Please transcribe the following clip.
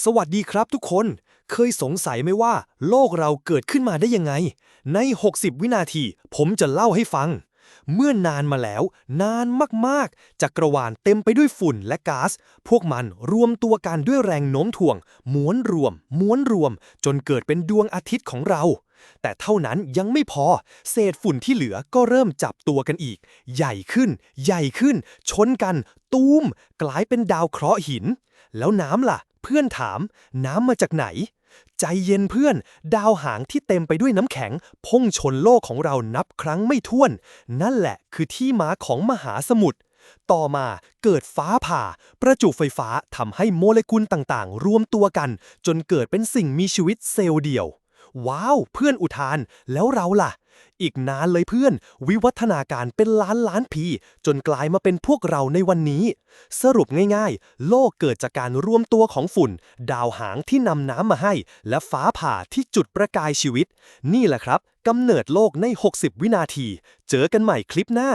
สวัสดีครับทุกคน เคยสงสัยไหมว่า โลกเราเกิดขึ้นมาได้ยังไง ใน 60 วินาที ผมจะเล่าให้ฟัง เมื่อนานมาแล้ว นานมากๆ จักรวาลเต็มไปด้วยฝุ่นและก๊าซ พวกมันรวมตัวกันด้วยแรงโน้มถ่วง ม้วนรวม ม้วนรวม จนเกิดเป็นดวงอาทิตย์ของเรา แต่เท่านั้นยังไม่พอ เศษฝุ่นที่เหลือก็เริ่มจับตัวกันอีก ใหญ่ขึ้น ใหญ่ขึ้น ชนกัน ตูม กลายเป็นดาวเคราะห์หิน แล้วน้ำล่ะ เพื่อนถาม น้ำมาจากไหน ใจเย็นเพื่อน ดาวหางที่เต็มไปด้วยน้ำแข็ง พุ่งชนโลกของเรานับครั้งไม่ถ้วน นั่นแหละคือที่มาของมหาสมุทรต่อมาเกิดฟ้าผ่า ประจุไฟฟ้าทำให้โมเลกุลต่างๆ รวมตัวกัน จนเกิดเป็นสิ่งมีชีวิตเซลล์เดียว ว้าว เพื่อนอุทาน แล้วเราล่ะ อีกนานเลยเพื่อน วิวัฒนาการเป็นล้านล้านปี จนกลายมาเป็นพวกเราในวันนี้ สรุปง่ายๆ โลกเกิดจากการรวมตัวของฝุ่น ดาวหางที่นำน้ำมาให้ และฟ้าผ่าที่จุดประกายชีวิต นี่แหละครับกำเนิดโลกใน 60 วินาที เจอกันใหม่คลิปหน้า